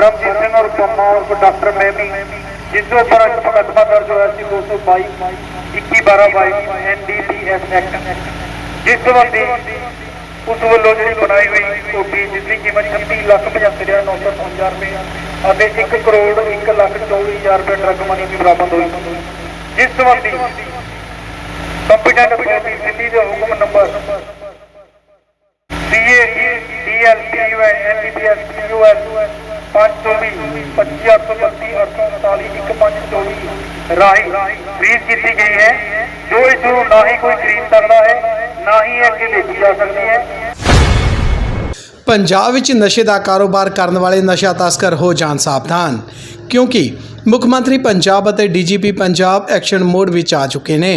ਕਰਮਜੀਤ ਸਿੰਘ ਔਰ ਪੰਮਾ ਔਰ ਡਾਕਟਰ ਮੈਮੀ ਜਿਸ ਦੇ ਉੱਪਰ ਇੱਕ ਮੁਕੱਦਮਾ ਦਰਜ ਹੋਇਆ ਸੀ 222 21 12 22 ਐਨਡੀਪੀਐਸ ਐਕਟ ਜਿਸ ਸੰਬੰਧੀ ਉਸ ਵੱਲੋਂ ਜਿਹੜੀ ਬਣਾਈ ਹੋਈ ਕੋਠੀ ਜਿਸ ਦੀ ਕੀਮਤ 36 ਲੱਖ 75955 ਰੁਪਏ ਅਤੇ 1 ਕਰੋੜ 1 ਲੱਖ 24000 ਰੁਪਏ ਡਰਗ ਮਨੀ ਵੀ ਬਰਾਮਦ ਹੋਈ ਜਿਸ ਸੰਬੰਧੀ ਕੰਪੀਟੈਂਟ ਅਥਾਰਟੀ ਦਿੱਲੀ ਦੇ ਹੁਕਮ number CA DL PUN NDPS PUL 524 25832 839 1524 ਰਾਹੀਂ ਫ੍ਰੀਜ਼ ਕੀਤੀ ਗਈ ਹੈ। ਜੋ ਇਸ ਨੂੰ ਨਾ ਹੀ ਕੋਈ ਖਰੀਦ ਸਕਦਾ ਹੈ, ਨਾ ਹੀ ਇਹ ਅੱਗੇ ਵੇਚੀ ਜਾ ਸਕਦੀ ਹੈ। ਪੰਜਾਬ ਵਿੱਚ ਨਸ਼ੇ ਦਾ ਕਾਰੋਬਾਰ ਕਰਨ ਵਾਲੇ ਨਸ਼ਾ ਤਸਕਰ ਹੋ ਜਾਣ ਸਾਵਧਾਨ, ਕਿਉਂਕਿ ਮੁੱਖ ਮੰਤਰੀ ਪੰਜਾਬ ਅਤੇ ਡੀਜੀਪੀ ਪੰਜਾਬ ਐਕਸ਼ਨ ਮੋਡ ਵਿੱਚ ਆ ਚੁੱਕੇ ਨੇ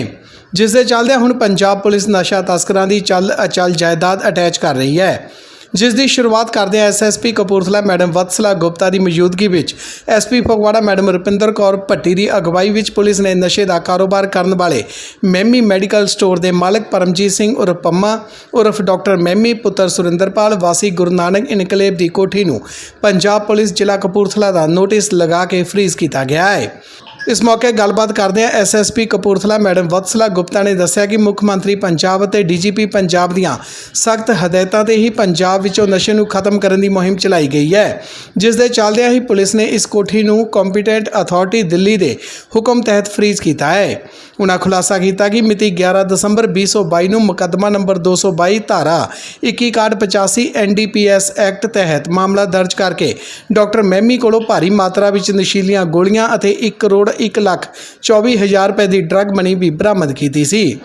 ਜਿਸ ਦੇ ਚੱਲਦਿਆਂ ਹੁਣ ਪੰਜਾਬ ਪੁਲਿਸ ਨਸ਼ਾ ਤਸਕਰਾਂ ਦੀ ਚੱਲ ਅਚਲ ਜਾਇਦਾਦ ਅਟੈਚ ਕਰ ਰਹੀ ਹੈ। ਜਿਸ ਦੀ ਸ਼ੁਰੂਆਤ ਕਰਦਿਆਂ ਐਸਐਸਪੀ ਕਪੂਰਥਲਾ ਮੈਡਮ ਵਤਸਲਾ ਗੁਪਤਾ ਦੀ ਮੌਜੂਦਗੀ ਵਿੱਚ। ਐਸਪੀ ਫਗਵਾੜਾ ਮੈਡਮ ਰੁਪਿੰਦਰ ਕੌਰ ਭੱਟੀ ਦੀ ਅਗਵਾਈ ਵਿੱਚ ਪੁਲਿਸ ਨੇ ਨਸ਼ੇ ਦਾ ਕਾਰੋਬਾਰ ਕਰਨ ਵਾਲੇ ਮੈਮੀ ਮੈਡੀਕਲ ਸਟੋਰ ਦੇ ਮਾਲਕ ਪਰਮਜੀਤ ਸਿੰਘ ਉਰਫ ਪੰਮਾ, ਉਰਫ ਡਾਕਟਰ ਮੈਮੀ ਪੁੱਤਰ ਸੁਰਿੰਦਰਪਾਲ, ਵਾਸੀ ਗੁਰੂ ਨਾਨਕ ਇਨਕਲੇਬ ਦੀ ਕੋਠੀ ਨੂੰ ਪੰਜਾਬ ਪੁਲਿਸ ਜ਼ਿਲ੍ਹਾ ਕਪੂਰਥਲਾ ਦਾ ਨੋਟਿਸ ਲਗਾ ਕੇ ਫ੍ਰੀਜ਼ ਕੀਤਾ ਗਿਆ ਹੈ। ਇਸ ਮੌਕੇ ਗੱਲਬਾਤ ਕਰਦਿਆਂ ਐਸਐਸਪੀ ਕਪੂਰਥਲਾ ਮੈਡਮ ਵਤਸਲਾ ਗੁਪਤਾ ਨੇ ਦੱਸਿਆ ਕਿ ਮੁੱਖ ਮੰਤਰੀ ਪੰਜਾਬ ਅਤੇ ਡੀਜੀਪੀ ਪੰਜਾਬ ਦੀਆਂ ਸਖਤ ਹਦਾਇਤਾਂ ਤੇ ਹੀ ਪੰਜਾਬ ਵਿੱਚੋਂ ਨਸ਼ੇ ਨੂੰ ਖਤਮ ਕਰਨ ਦੀ ਮੁਹਿੰਮ ਚਲਾਈ ਗਈ ਹੈ। ਜਿਸ ਦੇ ਚੱਲਦਿਆਂ ਹੀ ਪੁਲਿਸ ਨੇ ਇਸ ਕੋਠੀ ਨੂੰ ਕੰਪੀਟੈਂਟ ਅਥਾਰਟੀ ਦਿੱਲੀ ਦੇ ਹੁਕਮ ਤਹਿਤ ਫ੍ਰੀਜ਼ ਕੀਤਾ ਹੈ। ਉਨ੍ਹਾਂ ਖੁਲਾਸਾ ਕੀਤਾ ਕਿ ਮਿਤੀ 11 ਦਸੰਬਰ 2022 ਨੂੰ ਮੁਕੱਦਮਾ ਨੰਬਰ 222 ਧਾਰਾ 2185 ਐਨਡੀਪੀਐਸ ਐਕਟ ਤਹਿਤ ਮਾਮਲਾ ਦਰਜ ਕਰਕੇ ਡਾਕਟਰ ਮੈਮੀ ਕੋਲੋਂ ਭਾਰੀ ਮਾਤਰਾ ਵਿੱਚ ਨਸ਼ੀਲੀਆਂ ਗੋਲੀਆਂ ਅਤੇ 1 ਕਰੋੜ 1 ਲੱਖ 24 ਹਜ਼ਾਰ ਰੁਪਏ ਦੀ ਡਰੱਗ ਮਨੀ ਵੀ ਬਰਾਮਦ ਕੀਤੀ ਸੀ।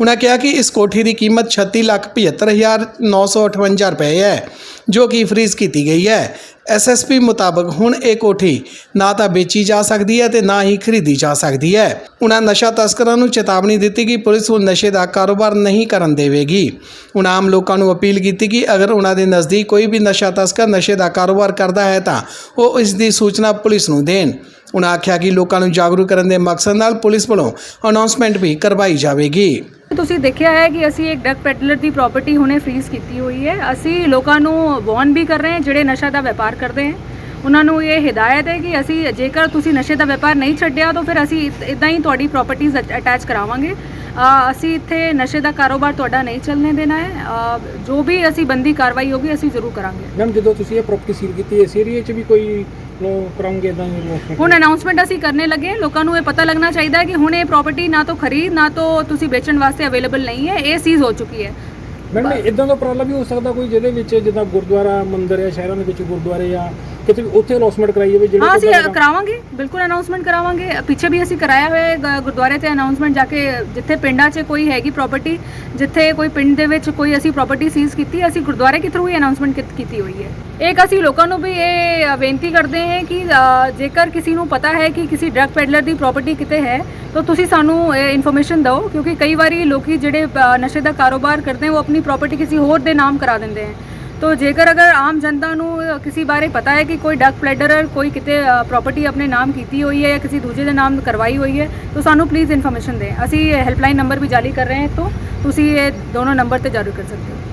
ਉਹਨਾਂ ਕਿਹਾ ਕਿ ਇਸ ਕੋਠੀ ਦੀ ਕੀਮਤ 36 ਲੱਖ 75958 ਰੁਪਏ ਹੈ, ਜੋ ਕਿ ਫ੍ਰੀਜ਼ ਕੀਤੀ ਗਈ ਹੈ। ਐਸਐਸਪੀ ਮੁਤਾਬਕ ਹੁਣ ਇਹ ਕੋਠੀ ਨਾ ਤਾਂ ਵੇਚੀ ਜਾ ਸਕਦੀ ਹੈ ਤੇ ਨਾ ਹੀ ਖਰੀਦੀ ਜਾ ਸਕਦੀ ਹੈ। ਉਹਨਾਂ ਨਸ਼ਾ ਤਸਕਰਾਂ ਨੂੰ ਚੇਤਾਵਨੀ ਦਿੱਤੀ ਕਿ ਪੁਲਿਸ ਹੁਣ ਨਸ਼ੇ ਦਾ ਕਾਰੋਬਾਰ ਨਹੀਂ ਕਰਨ ਦੇਵੇਗੀ। ਉਨ੍ਹਾਂ ਆਮ ਲੋਕਾਂ ਨੂੰ ਅਪੀਲ ਕੀਤੀ ਕਿ ਅਗਰ ਉਹਨਾਂ ਦੇ ਨਜ਼ਦੀਕ ਕੋਈ ਵੀ ਨਸ਼ਾ ਤਸਕਰ ਨਸ਼ੇ ਦਾ ਕਾਰੋਬਾਰ ਕਰਦਾ ਹੈ ਤਾਂ ਉਹ ਇਸ ਦੀ ਸੂਚਨਾ ਪੁਲਿਸ ਨੂੰ ਦੇਣ। ਉਨ੍ਹਾਂ ਆਖਿਆ ਕਿ ਲੋਕਾਂ ਨੂੰ ਜਾਗਰੂਕ ਕਰਨ ਦੇ ਮਕਸਦ ਨਾਲ ਪੁਲਿਸ ਵੱਲੋਂ ਅਨਾਉਂਸਮੈਂਟ ਵੀ ਕਰਵਾਈ ਜਾਵੇਗੀ। ਤੁਸੀਂ ਦੇਖਿਆ ਹੈ ਕਿ ਅਸੀਂ ਇੱਕ ਡਰਗ ਪੈਡਲਰ ਦੀ ਪ੍ਰਾਪਰਟੀ ਹੁਣੇ ਫ੍ਰੀਜ਼ ਕੀਤੀ ਹੋਈ ਹੈ। ਅਸੀਂ ਲੋਕਾਂ ਨੂੰ ਵਾਰਨ ਵੀ ਕਰ ਰਹੇ ਹਾਂ ਜਿਹੜੇ ਨਸ਼ਾ ਦਾ ਵਪਾਰ ਕਰਦੇ ਹੈ। ਉਹਨਾਂ ਨੂੰ ਇਹ ਹਦਾਇਤ ਹੈ ਕਿ ਅਸੀਂ ਜੇਕਰ ਤੁਸੀਂ ਨਸ਼ੇ ਦਾ ਵਪਾਰ ਨਹੀਂ ਛੱਡਿਆ ਤਾਂ ਫਿਰ ਅਸੀਂ ਇਦਾਂ ਹੀ ਤੁਹਾਡੀ ਪ੍ਰਾਪਰਟੀਆਂ ਅਟੈਚ ਕਰਾਵਾਂਗੇ। ਅਸੀਂ ਇੱਥੇ ਨਸ਼ੇ ਦਾ ਕਾਰੋਬਾਰ ਤੁਹਾਡਾ ਨਹੀਂ ਚੱਲਣੇ ਦੇਣਾ ਹੈ। ਜੋ ਵੀ ਅਸੀਂ ਬੰਦੀ ਕਾਰਵਾਈ ਹੋਗੀ ਅਸੀਂ ਜ਼ਰੂਰ ਕਰਾਂਗੇ। ਮੈਮ ਜਦੋਂ ਤੁਸੀਂ ਇਹ ਪ੍ਰਾਪਰਟੀ ਸੀਲ ਕੀਤੀ ਇਸ ਏਰੀਆ 'ਚ ਵੀ ਕੋਈ ਲੋ ਕਰਾਉਂਗੇ ਇਦਾਂ ਹੀ announcement? ਹੁਣ ਅਨਾਉਂਸਮੈਂਟ ਅਸੀਂ ਕਰਨੇ ਲੱਗੇ ਹਾਂ। ਲੋਕਾਂ ਨੂੰ ਇਹ ਪਤਾ ਲੱਗਣਾ ਚਾਹੀਦਾ ਹੈ ਕਿ ਹੁਣ ਇਹ ਪ੍ਰਾਪਰਟੀ ਨਾ ਤਾਂ ਖਰੀਦ ਨਾ ਤਾਂ ਤੁਸੀਂ ਵੇਚਣ ਵਾਸਤੇ ਅਵੇਲੇਬਲ ਨਹੀਂ ਹੈ ਇਹ ਸੀਜ਼ ਹੋ ਚੁੱਕੀ ਹੈ ਮੈਡਮ ਇਦਾਂ ਦਾ ਉਪਰਾਲਾ ਵੀ ਹੋ ਸਕਦਾ ਕੋਈ ਜਿਹਦੇ ਵਿੱਚ ਜਿੱਦਾਂ ਗੁਰਦੁਆਰਾ ਮੰਦਿਰ ਹੈ ਸ਼ਹਿਰਾਂ ਦੇ ਵਿੱਚ ਗੁਰਦੁਆਰੇ ਆ ਕਿਤੇ ਵੀ ਉੱਥੇ ਅਨਾਉਂਸਮੈਂਟ ਕਰਾਈ ਜਾਵੇ ਜਿਹੜੇ ਹਾਂ ਅਸੀਂ ਕਰਾਵਾਂਗੇ ਬਿਲਕੁਲ ਅਨਾਉਂਸਮੈਂਟ ਕਰਾਵਾਂਗੇ ਪਿੱਛੇ ਵੀ ਅਸੀਂ ਕਰਾਇਆ ਹੋਇਆ ਹੈ ਗ- ਗੁਰਦੁਆਰੇ ਤੇ ਅਨਾਉਂਸਮੈਂਟ ਜਾ ਕੇ ਜਿੱਥੇ ਪਿੰਡਾਂ 'ਚ ਕੋਈ ਹੈਗੀ ਪ੍ਰਾਪਰਟੀ ਜਿੱਥੇ ਕੋਈ ਪਿੰਡ ਦੇ ਵਿੱਚ ਕੋਈ ਅਸੀਂ ਪ੍ਰਾਪਰਟੀ ਸੀਜ਼ ਕੀਤੀ ਅਸੀਂ ਗੁਰਦੁਆਰੇ ਕੇ ਥਰੂ ਹੀ ਅਨਾਉਂਸਮੈਂਟ ਕੀਤੀ ਹੋਈ ਹੈ ਇੱਕ ਅਸੀਂ ਲੋਕਾਂ ਨੂੰ ਵੀ ਇਹ ਬੇਨਤੀ ਕਰਦੇ ਹਾਂ ਕਿ ਜੇਕਰ ਕਿਸੇ ਨੂੰ ਪਤਾ ਹੈ ਕਿ ਕਿਸੇ ਡਰਗ ਪੈਡਲਰ ਦੀ ਪ੍ਰਾਪਰਟੀ ਕਿਤੇ ਹੈ, ਤਾਂ ਤੁਸੀਂ ਸਾਨੂੰ ਇਨਫੋਰਮੇਸ਼ਨ ਦਿਓ, ਕਿਉਂਕਿ ਕਈ ਵਾਰੀ ਲੋਕੀ ਜਿਹੜੇ ਨਸ਼ੇ ਦਾ ਕਾਰੋਬਾਰ ਕਰਦੇ ਹੈ ਉਹ ਆਪਣੀ ਪ੍ਰਾਪਰਟੀ ਕਿਸੇ ਹੋਰ ਦੇ ਨਾਮ ਕਰਾ ਦਿੰਦੇ ਹੈ ਤੋ ਜੇਕਰ ਅਗਰ ਆਮ ਜਨਤਾ ਨੂੰ ਕਿਸੇ ਬਾਰੇ ਪਤਾ ਹੈ ਕਿ ਕੋਈ ਡਰਗ ਪਲੈਡਰਰ ਕੋਈ ਕਿਤੇ ਪ੍ਰਾਪਰਟੀ ਆਪਣੇ ਨਾਮ ਕੀਤੀ ਹੋਈ ਹੈ ਜਾਂ ਕਿਸੇ ਦੂਜੇ ਦੇ ਨਾਮ ਕਰਵਾਈ ਹੋਈ ਹੈ, ਤਾਂ ਸਾਨੂੰ ਪਲੀਜ਼ ਇਨਫੋਰਮੇਸ਼ਨ ਦੇ। ਅਸੀਂ ਹੈਲਪਲਾਈਨ ਨੰਬਰ ਵੀ ਜਾਰੀ ਕਰ ਰਹੇ ਹਾਂ, ਤੋਂ ਤੁਸੀਂ ਇਹ ਦੋਨੋਂ ਨੰਬਰ ਤੇ ਜਾਰੀ ਕਰ ਸਕਦੇ ਹੋ।